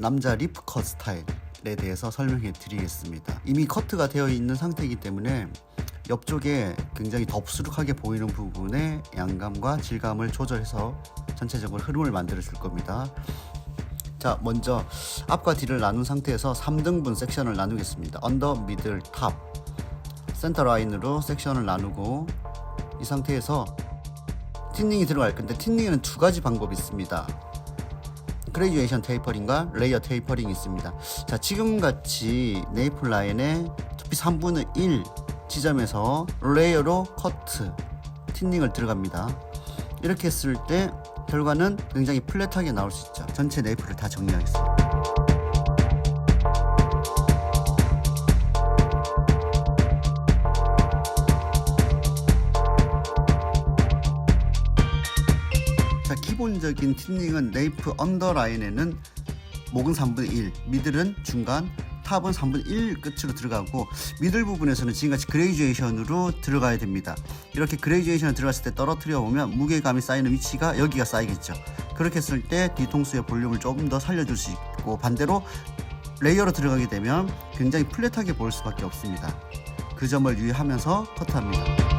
남자 리프 컷 스타일에 대해서 설명해 드리겠습니다. 이미 커트가 되어 있는 상태이기 때문에 옆쪽에 굉장히 덥수룩하게 보이는 부분에 양감과 질감을 조절해서 전체적으로 흐름을 만들어 줄 겁니다. 자, 먼저 앞과 뒤를 나눈 상태에서 3등분 섹션을 나누겠습니다. 언더, 미들, 탑. 센터 라인으로 섹션을 나누고 이 상태에서 틴닝이 들어갈 건데 틴닝에는 두 가지 방법이 있습니다. 그레듀에이션 테이퍼링과 레이어 테이퍼링이 있습니다. 자, 지금 같이 네이플 라인의 두피 3분의 1 지점에서 레이어로 커트, 틴닝을 들어갑니다. 이렇게 했을 때 결과는 굉장히 플랫하게 나올 수 있죠. 전체 네이플을 다 정리하겠습니다. 자, 기본적인 틴닝은 네이프 언더라인에는 목은 3분의 1, 미들은 중간, 탑은 3분의 1 끝으로 들어가고 미들 부분에서는 지금같이 그레이주에이션으로 들어가야 됩니다. 이렇게 그레이주에이션을 들어갔을 때 떨어뜨려 보면 무게감이 쌓이는 위치가 여기가 쌓이겠죠. 그렇게 했을 때 뒤통수의 볼륨을 조금 더 살려줄 수 있고 반대로 레이어로 들어가게 되면 굉장히 플랫하게 보일 수밖에 없습니다. 그 점을 유의하면서 커트합니다.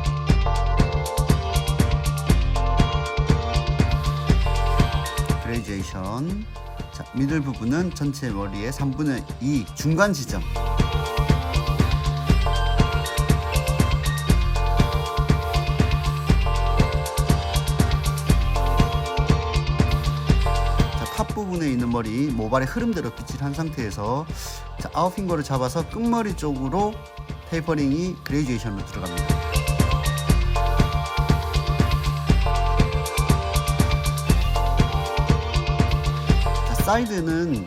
그레이제이션 자, 미들 부분은 전체 머리의 3분의 2 중간 지점 부분에 있는 머리 모발의 흐름대로 빗질 한 상태에서 자, 아웃핑거를 잡아서 끝머리 쪽으로 테이퍼링이 그레이제이션으로 들어갑니다. 사이드는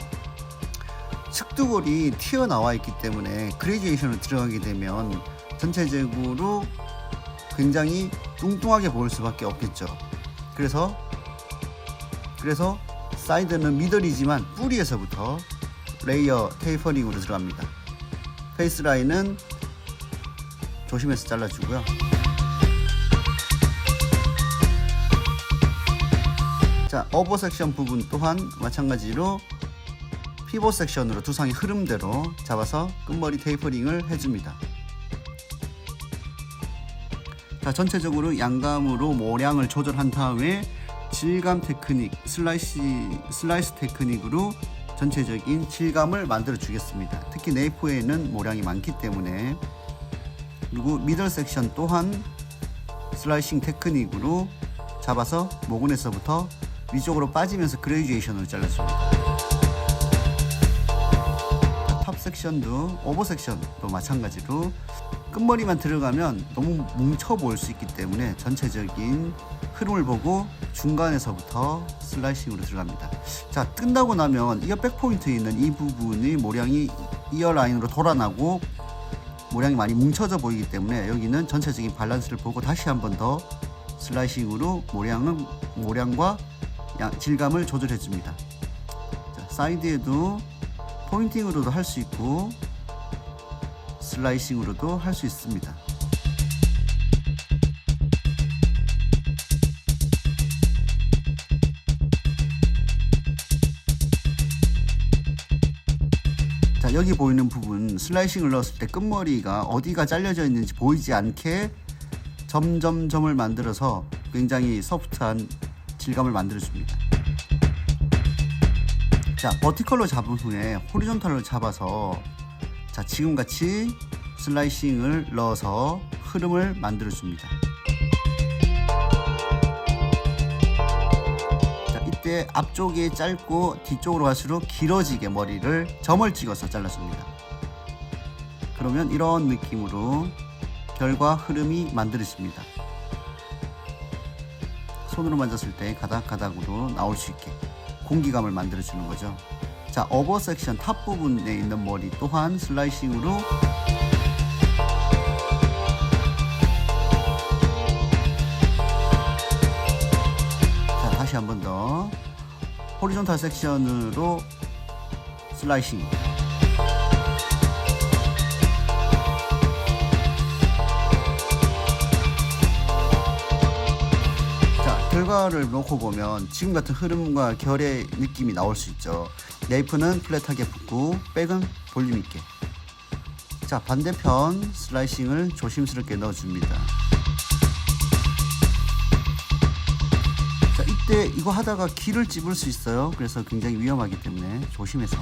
측두골이 튀어나와 있기 때문에 그레이제이션을 들어가게 되면 전체적으로 굉장히 뚱뚱하게 보일 수밖에 없겠죠. 그래서 그래서 사이드는 미들이지만 뿌리에서부터 레이어 테이퍼링으로 들어갑니다. 페이스 라인은 조심해서 잘라주고요. 자, 어버 섹션 부분 또한 마찬가지로 피보 섹션으로 두상의 흐름대로 잡아서 끝머리 테이퍼링을 해줍니다. 자, 전체적으로 양감으로 모량을 조절한 다음에 질감 테크닉, 슬라이시, 슬라이스 테크닉으로 전체적인 질감을 만들어 주겠습니다. 특히 네이프에는 모량이 많기 때문에 그리고 미들 섹션 또한 슬라이싱 테크닉으로 잡아서 모근에서부터 위쪽으로 빠지면서 그레이주에이션으로 잘라줍니다. 탑 섹션도 오버 섹션도 마찬가지로 끝머리만 들어가면 너무 뭉쳐 보일 수 있기 때문에 전체적인 흐름을 보고 중간에서부터 슬라이싱으로 들어갑니다. 자, 끝나고 나면 이어 백 포인트에 있는 이 부분이 모량이 이어 라인으로 돌아나고 모량이 많이 뭉쳐져 보이기 때문에 여기는 전체적인 밸런스를 보고 다시 한 번 더 슬라이싱으로 모량은 모량과 양- 질감을 조절해 줍니다. 자, 사이드에도 포인팅으로도 할 수 있고 슬라이싱으로도 할 수 있습니다. 자 여기 보이는 부분 슬라이싱을 넣었을 때 끝머리가 어디가 잘려져 있는지 보이지 않게 점점점을 만들어서 굉장히 소프트한 질감을 만들어 줍니다. 자 버티컬로 잡은 후에 호리존탈로 잡아서 자 지금같이 슬라이싱을 넣어서 흐름을 만들어 줍니다. 자 이때 앞쪽이 짧고 뒤쪽으로 갈수록 길어지게 머리를 점을 찍어서 잘라줍니다. 그러면 이런 느낌으로 결과 흐름이 만들어집니다. 손으로 만졌을 때 가닥가닥으로 나올 수 있게 공기감을 만들어 주는 거죠. 자, 어버 섹션 탑 부분에 있는 머리 또한 슬라이싱으로. 자, 다시 한 번 더. 호리존탈 섹션으로 슬라이싱 결과 결과를 놓고 보면 지금 같은 흐름과 결의 느낌이 나올 수 있죠. 네이프는 플랫하게 붓고 백은 볼륨 있게. 자 반대편 슬라이싱을 조심스럽게 넣어줍니다. 자 이때 이거 하다가 귀를 찝을 수 있어요. 그래서 굉장히 위험하기 때문에 조심해서.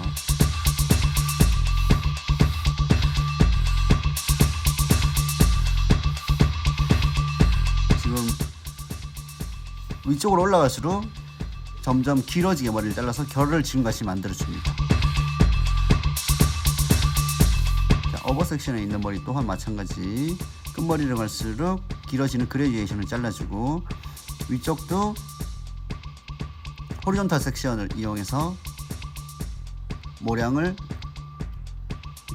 위쪽으로 올라갈수록 점점 길어지게 머리를 잘라서 결을 지금같이 만들어줍니다. 자, 어버 섹션에 있는 머리 또한 마찬가지 끝머리를 갈수록 길어지는 그레디에이션을 잘라주고 위쪽도 호리존탈 섹션을 이용해서 모량을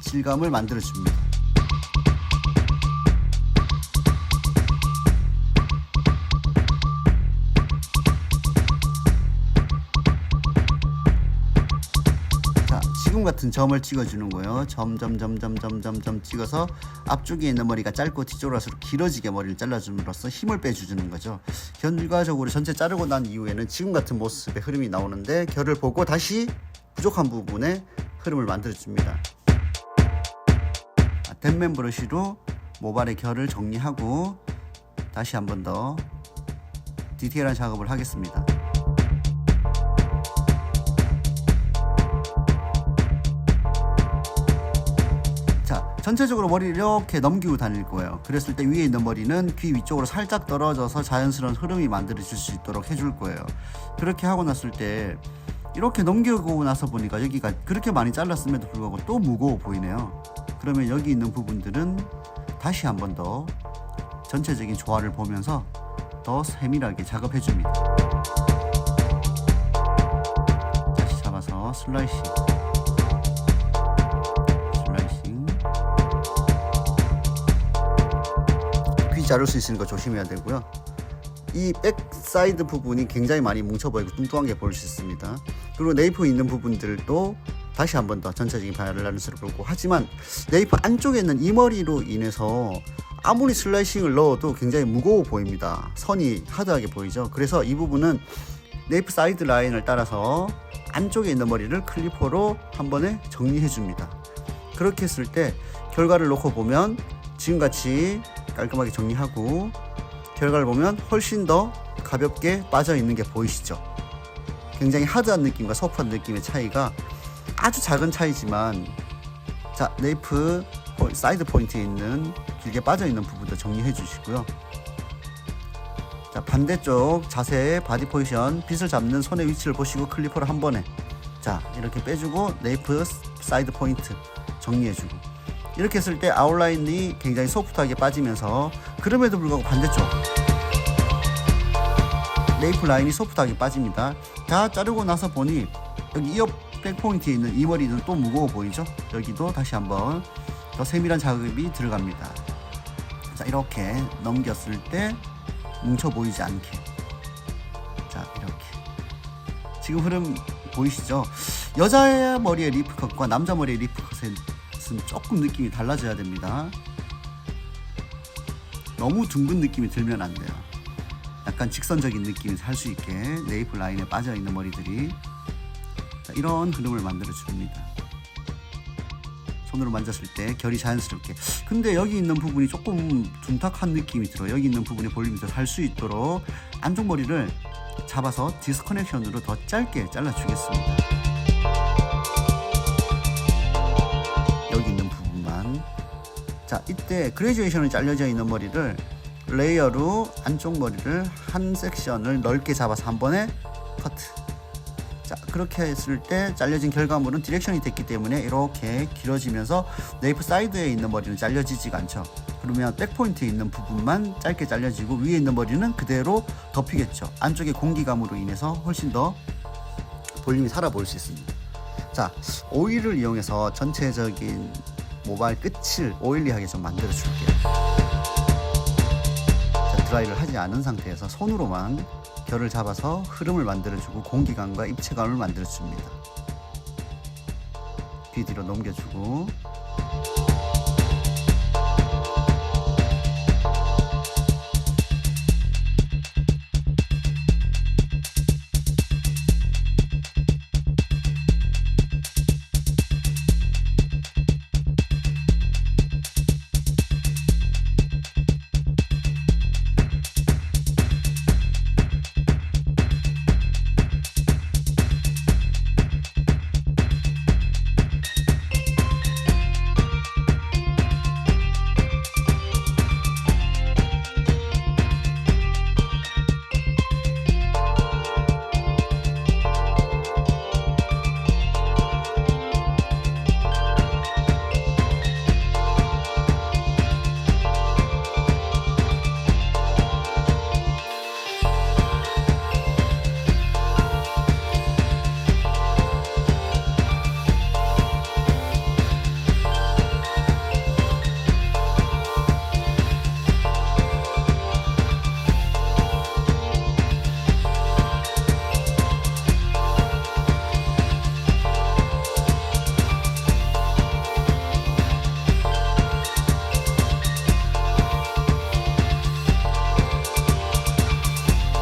질감을 만들어줍니다. 같은 점을 찍어주는 거예요. 점, 점, 점, 점, 점, 점, 점 찍어서 앞쪽에 있는 머리가 짧고 뒤쪽으로 길어지게 머리를 잘라줌으로써 힘을 빼주는 거죠. 결과적으로 전체 자르고 난 이후에는 지금 같은 모습의 흐름이 나오는데 결을 보고 다시 부족한 부분에 흐름을 만들어줍니다. 아, 댄맨 브러쉬로 모발의 결을 정리하고 다시 한 번 더 디테일한 작업을 하겠습니다. 전체적으로 머리를 이렇게 넘기고 다닐 거예요. 그랬을 때 위에 있는 머리는 귀 위쪽으로 살짝 떨어져서 자연스러운 흐름이 만들어질 수 있도록 해줄 거예요. 그렇게 하고 났을 때 이렇게 넘기고 나서 보니까 여기가 그렇게 많이 잘랐음에도 불구하고 또 무거워 보이네요. 그러면 여기 있는 부분들은 다시 한 번 더 전체적인 조화를 보면서 더 세밀하게 작업해 줍니다. 다시 잡아서 슬라이싱. 자를 수 있으니까 조심해야 되고요. 이 백사이드 부분이 굉장히 많이 뭉쳐 보이고 뚱뚱한 게 보일 수 있습니다. 그리고 네이프 있는 부분들도 다시 한 번 더 전체적인 밸런스를 보고 하지만 네이프 안쪽에 있는 이 머리로 인해서 아무리 슬라이싱을 넣어도 굉장히 무거워 보입니다. 선이 하드하게 보이죠. 그래서 이 부분은 네이프 사이드 라인을 따라서 안쪽에 있는 머리를 클리퍼로 한 번에 정리해 줍니다. 그렇게 했을 때 결과를 놓고 보면 지금같이 깔끔하게 정리하고 결과를 보면 훨씬 더 가볍게 빠져 있는 게 보이시죠? 굉장히 하드한 느낌과 소프트한 느낌의 차이가 아주 작은 차이지만 자 네이프 포- 사이드 포인트에 있는 길게 빠져 있는 부분도 정리해 주시고요. 자 반대쪽 자세 바디 포지션 빗을 잡는 손의 위치를 보시고 클리퍼를 한 번에 자 이렇게 빼주고 네이프 사이드 포인트 정리해주고 이렇게 했을 때 아웃라인이 굉장히 소프트하게 빠지면서 그럼에도 불구하고 반대쪽 네이프 라인이 소프트하게 빠집니다. 다 자르고 나서 보니 여기 이어 백 포인트에 있는 이 머리는 또 무거워 보이죠? 여기도 다시 한번 더 세밀한 작업이 들어갑니다. 자 이렇게 넘겼을 때 뭉쳐 보이지 않게 자 이렇게 지금 흐름 보이시죠? 여자 머리의 리프컷과 남자 머리의 리프컷 은 조금 느낌이 달라져야 됩니다. 너무 둥근 느낌이 들면 안 돼요. 약간 직선적인 느낌이 살 수 있게 네이프 라인에 빠져 있는 머리들이 자, 이런 흐름을 만들어 줍니다. 손으로 만졌을 때 결이 자연스럽게. 근데 여기 있는 부분이 조금 둔탁한 느낌이 들어요. 여기 있는 부분에 볼륨이 더 살 수 있도록 안쪽 머리를 잡아서 디스커넥션으로 더 짧게 잘라주겠습니다. 자, 이때 그레듀에이션이 잘려져 있는 머리를 레이어로 안쪽 머리를 한 섹션을 넓게 잡아서 한 번에 커트. 자, 그렇게 했을 때 잘려진 결과물은 디렉션이 됐기 때문에 이렇게 길어지면서 네이프 사이드에 있는 머리는 잘려지지가 않죠. 그러면 백포인트에 있는 부분만 짧게 잘려지고 위에 있는 머리는 그대로 덮이겠죠. 안쪽에 공기감으로 인해서 훨씬 더 볼륨이 살아 보일 수 있습니다. 자, 오일을 이용해서 전체적인 모발 끝을 오일리하게 좀 만들어 줄게요. 자, 드라이를 하지 않은 상태에서 손으로만 결을 잡아서 흐름을 만들어주고 공기감과 입체감을 만들어줍니다. 귀 뒤로 넘겨주고